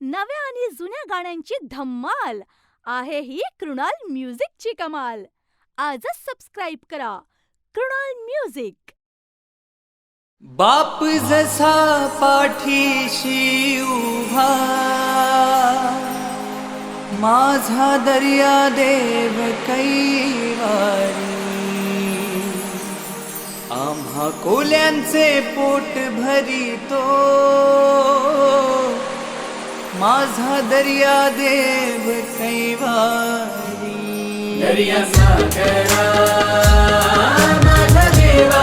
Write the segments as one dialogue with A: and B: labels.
A: नव्या आणि जुन्या गाण्यांची धम्माल. आहे ही कृणाल म्युझिकची कमाल. आजच सबस्क्राईब करा. कृणाल म्युझिक.
B: बाप जसा पाठीशी उभा माझा दर्या देव कैवारी. आम्हा कोल्यांचे पोट भरितो. माझा दर्या देव कैवारी. दर्या सागरा माझा देवा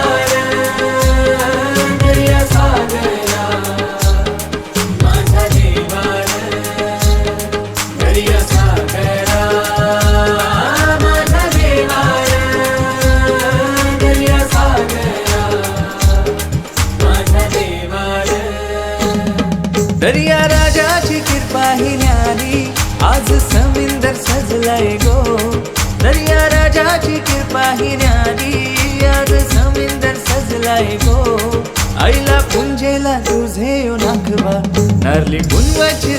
B: नारली पुनवाची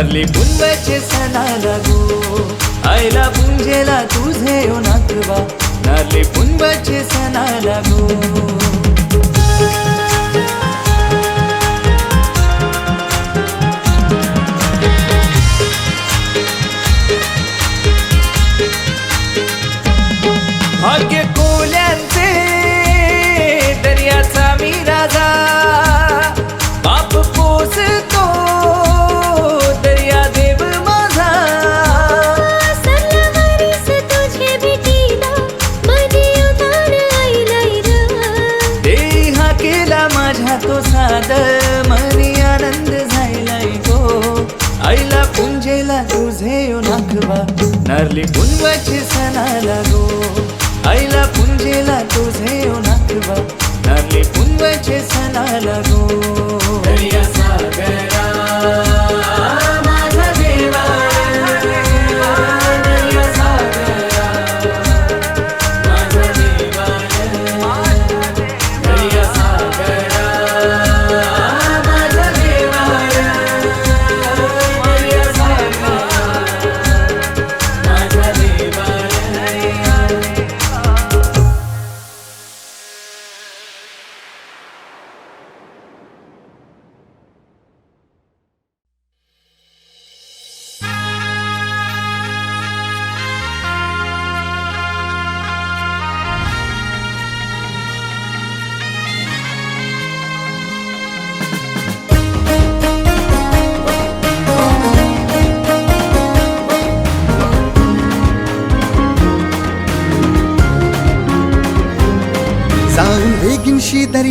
B: नारली पुंबाचे सणाला गो आयला पुंजेला तुझे नागवा नारली पुंबाचे सणाला गो తల్లి గున్వచ్చి సనలగా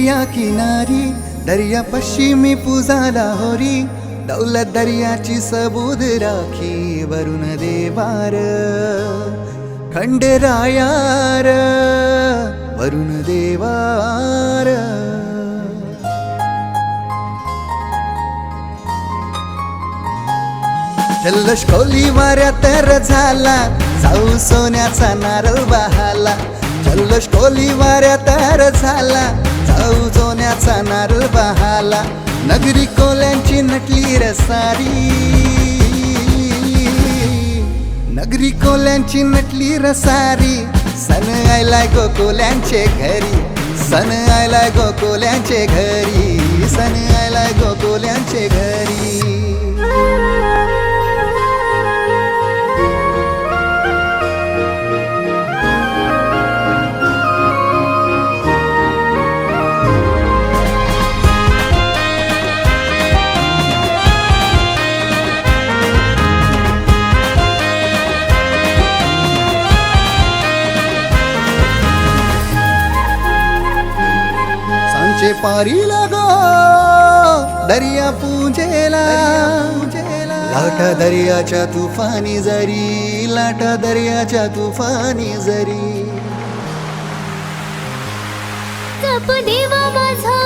B: दर्या
C: किनारी दर्या पश्चिमी पूजाला होरी दौलत दर्याची सबूद राखी वरुण देवार खंडरायार वरुण देवार. जल्लोष कोली वाऱ्या तर झाला जाऊ सोन्याचा नारळ बहाला. जल्लोष कोली वाऱ्या तर झाला जाऊ नारळ बहाला. नगरी कोल्यांची नटली रसारी. नगरी कोल्यांची नटली रसारी. सन आयलाय गोकुल्यांचे घरी. सण आयलाय गोकुल्यांचे घरी. सन आयलाय गोकुल्यांचे घरी. लाटा दर्याच्या तुफानी जरी लाटा दर्याच्या तुफानी जरी.
D: जप देवा माझा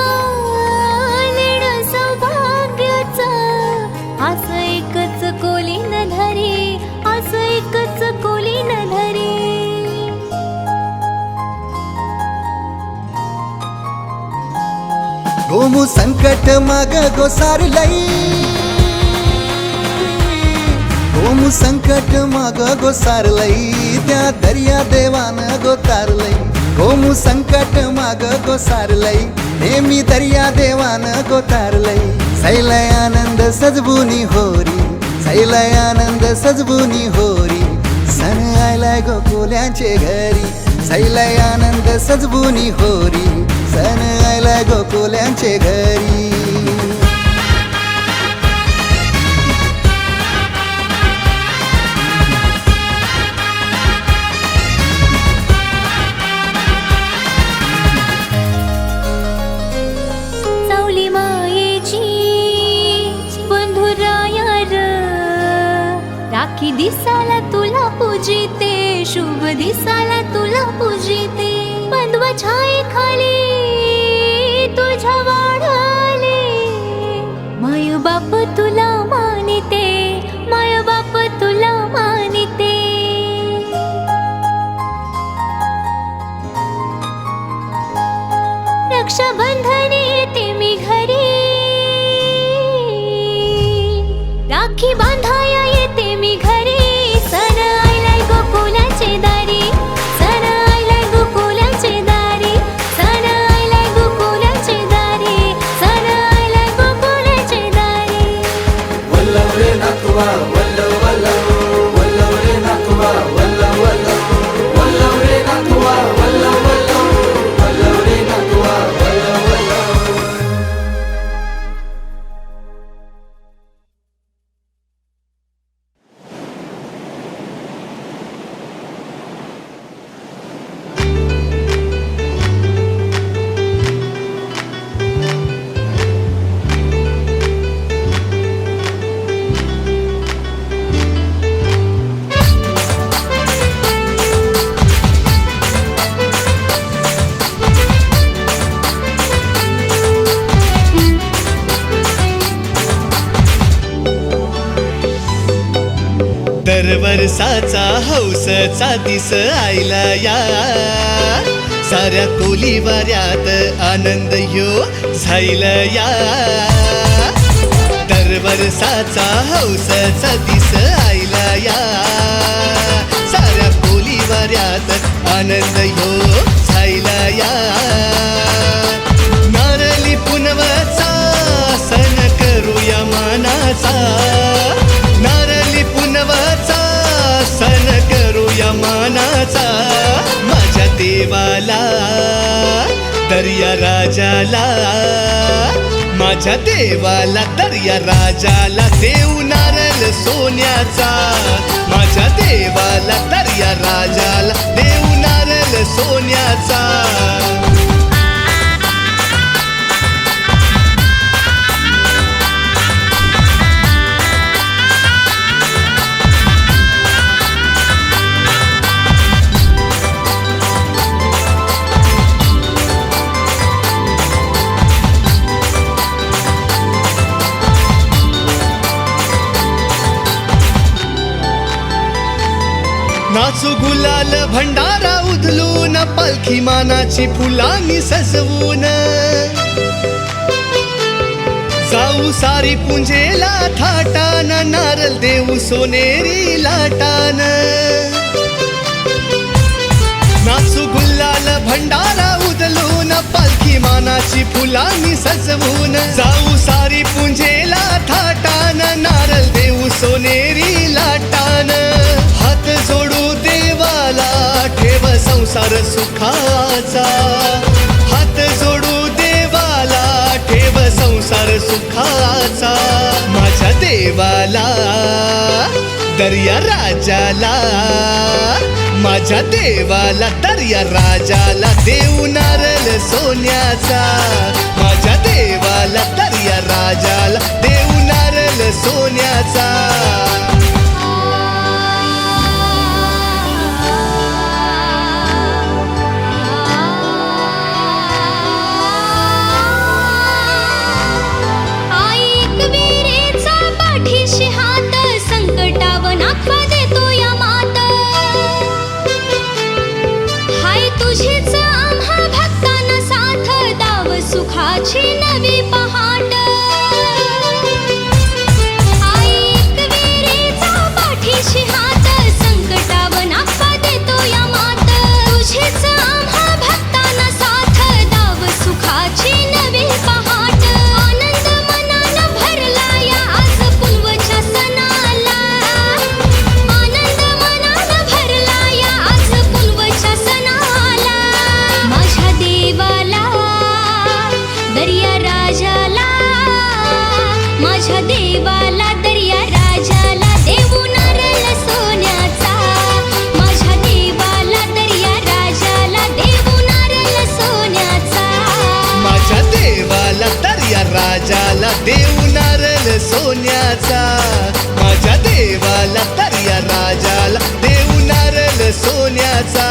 D: लेण सौभाग्याचा असं एकच कोली न धरी असं एकच कोली न धरी.
C: गोमू संकट माग गोसारलई गोमू संकट माग गोसारलई त्या दर्या देवान गोतारलई. गोमू संकट माग गोसारलई नेहमी दर्या देवान गोतारलई. सैलय आनंद सजबुनी होरी सैलय आनंद सजबुनी होरी. सन आयलाय गोकुल्यांचे घरी सैलय आनंद सजबुनी होरी. सन आयलाय गोकुल्यांचे घरी.
E: दरवर्षाचा हौसचा दिस आयला या साऱ्या कोली वाऱ्यात आनंद यो झायला या दरवर्षाचा हौसचा दिस आयला या साऱ्या कोली वाऱ्यात आनंद यो झायला या नारली पुनवचा सण करूया मानाचा. दर्या राजाला माझ्या देवाला दर्या राजाला देऊ नारल सोन्याचा. माझ्या देवाला दर्या राजाला देऊ नारल सोन्याचा. नाचू गुलाल भंडारा उदलून पालखी मानाची फुलांनी सजवून. जाऊ सारी पुंजेला थाटान नारल देऊ सोनेरी लाटान. नाचू गुलाल भंडारा उदलून पालखी मानाची फुलांनी सजवून. जाऊ सारी पुंजेला थाटान नारल देऊ सोनेरी लाटान. सोडू देवाला ठेव संसार सुखाचा. हात सोडू देवाला ठेव संसार सुखाचा. माझ्या देवाला दर्या राजाला. माझ्या देवाला दर्या राजाला देऊ नारल सोन्याचा. माझ्या देवाला दर्या राजाला देऊ नारल सोन्याचा.
D: আছে পাহাড় मान सोन्याचा. माझ्या देवाला तर्या राजाला देऊ नारल सोन्याचा.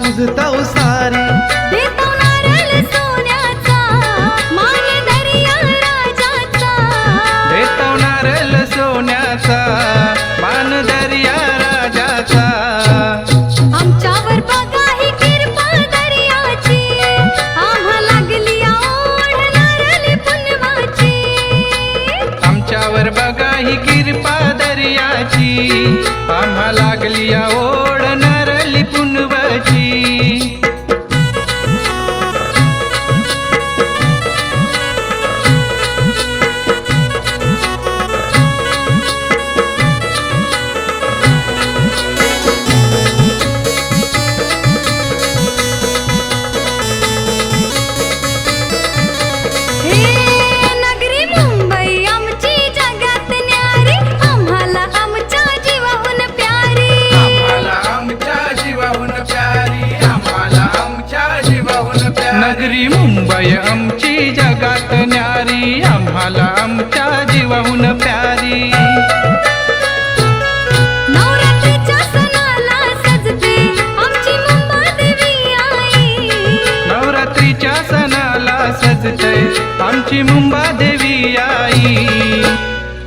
E: तुझ तवसारी
A: आमची मुंबादेवी आई.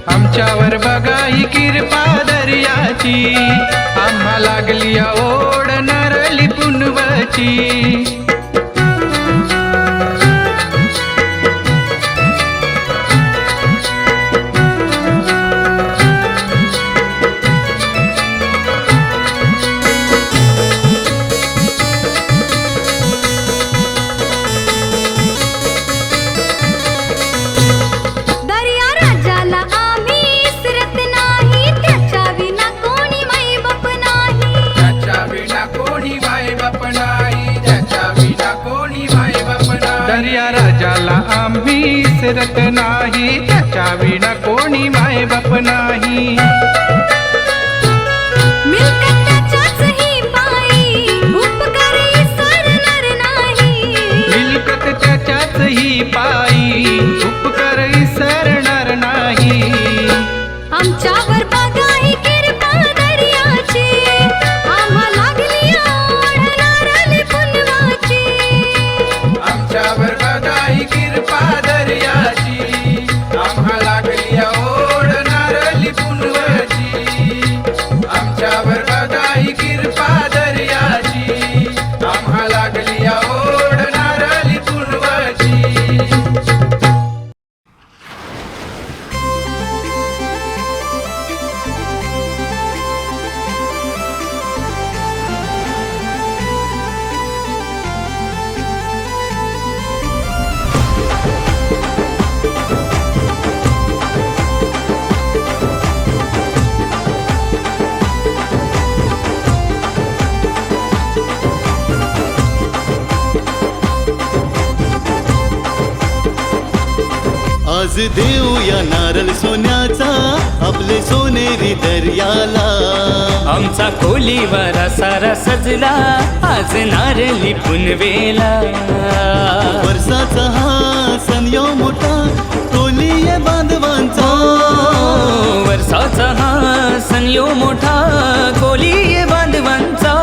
F: आमच्यावर बघा ही किरपा दर्याची. आम्हा लागली ओढ नरली पुनवची.
A: फिरत नाही. त्याच्या विना कोणी
F: माय मायबाप नाही.
B: आमचा कोलीवारा सारा सजला आज नारली पुनवेला.
G: वर्षाचा हा सण यो मोठा टोलीये बांधवांचा.
B: वर्षाचा हा सण यो मोठा कोली बांधवांचा.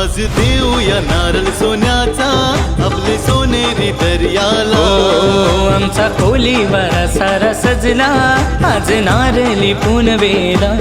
G: आज देऊया नारळ सोन्याचा आपले सोनेरी दर्याला.
B: ओ आमचा कोलीवारा सारा सजला आज नारली पुनवेला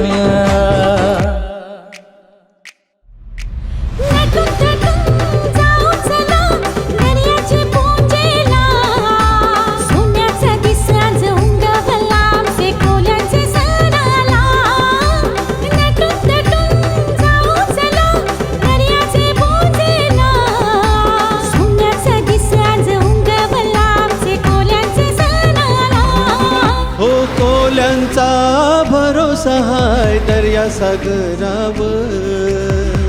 E: हाय दर्या सागरावर.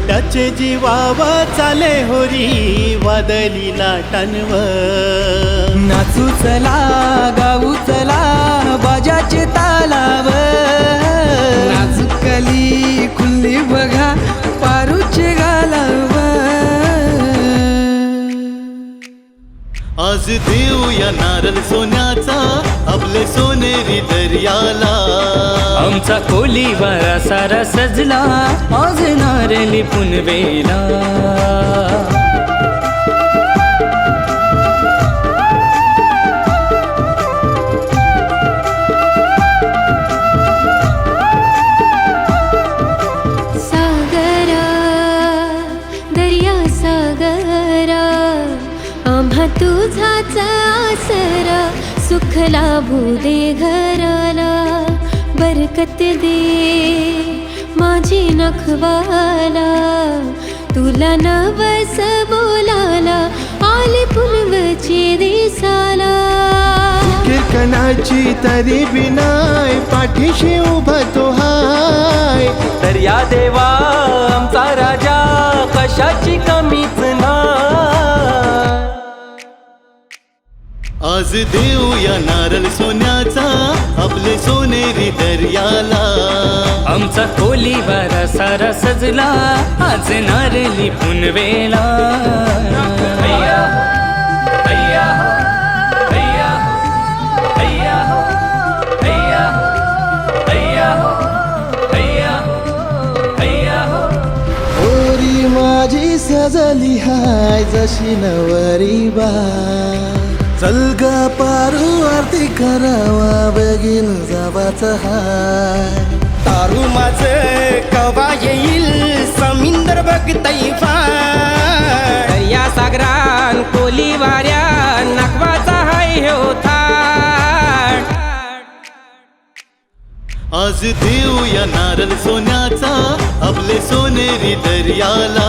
E: त्याचे जीवावा चाले होरी वादली लाटांवर.
B: नाचू चला गाऊ चला बाजाचे तालाव नाचुकली खुल्ली बघा पारूचे गालाव
G: आज देऊया नारळ सोन्याचा आपले सोनेरी दर्याला.
B: आमचा कोलीवारा सारा सजला आज नारली पुनवेला
D: सागरा दर्या सागरा आम्हा तुझाच आसरा सुख लाभू दे घराला बरकत दे माझी नखवाला तुला नवस बोलाला आले पुनवचे दिसाला.
E: कीर्तनाची तरी बिनाय पाठीशी उभा तो हाय.
B: दर्या देवा आमचा राजा कशाची कमीच
G: आज देऊया नारळ सोन्याचा आपले सोनेरी दर्याला
B: आमचा कोलीवारा सारा सजला आज नारली पुनवेला.
E: माझी सजली हाय जशी नवरी बा चल ग पारू आरती करावा बगीन जावाच हाय.
H: तारू माझ कवा येईल समिंदर बघतई
I: या सागरान कोली वाऱ्या नागवाचा हाय हो
G: आज देऊया नारळ सोन्याचा आपले सोनेरी दर्याला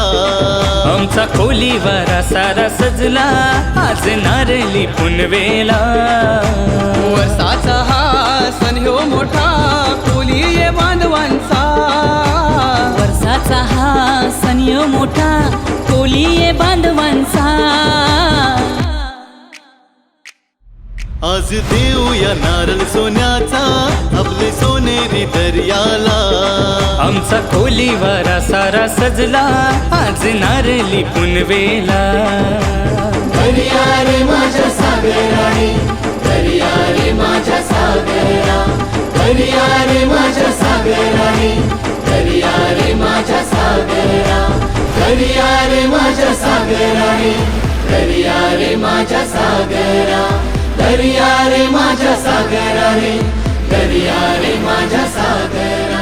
B: आमचा कोलीवारा सारा सजला आज नारली पुनवेला.
I: वर्षाचा हा सण ह्यो मोठा कोली ये बांधवांचा.
A: वर्षाचा हा सनिय मोठा कोलिये बांधवांचा.
G: आज देऊया नारळ सोन्याचा आपले सोनेरी दर्याला.
B: आमचा कोलीवारा सारा सजला आज नारली पुनवेला.
G: माझ्या सागराने माझ्या सागरा. दर्या रे माझ्या सागराने दर्या रे माझ्या सागरा. दर्या रे माझ्या सागराने दर्या रे माझ्या सागरा. दर्या रे माझ्या सागराने दर्या रे माझ्या सागरा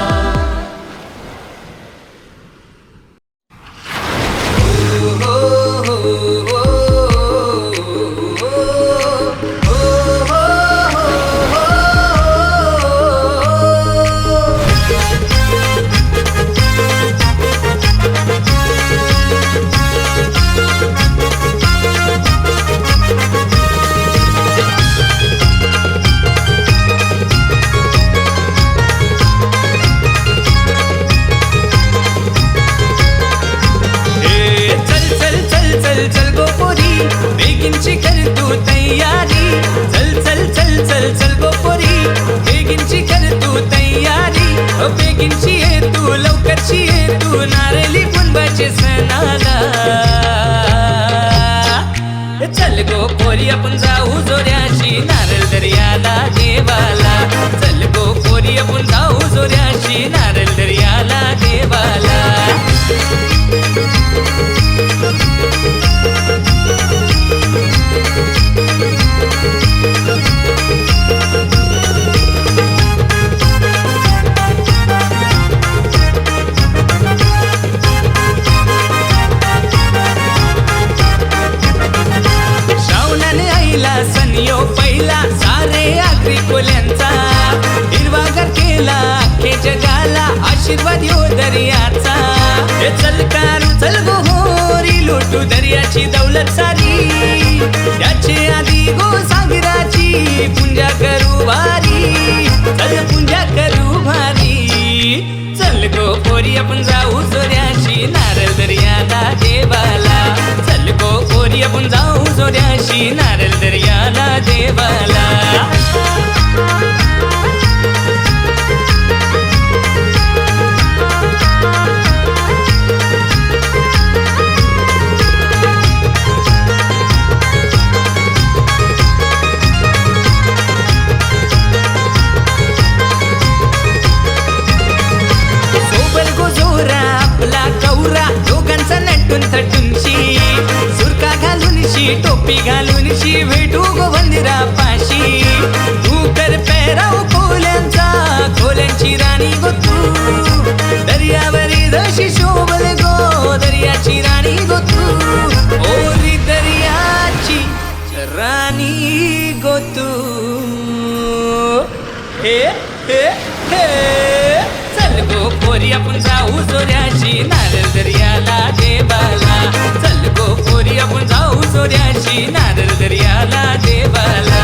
B: कोरी आपण जाऊ सोऱ्याशी नारळ दर्याला देवाला. चल गो कोरी आपण जाऊ सोऱ्याशी दिवशी भेटू गो मंदिरापाशी तू कर पेराव खोल्यांचा खोल्यांची राणी गो तू. दर्यावरी जशी शोभल गो दर्याची राणी गो तू. ओरी दर्याची राणी गो तू. हे हे हे. चल गो पोरी आपण जाऊ ना. सोऱ्याची नारळ दर्याला देवाला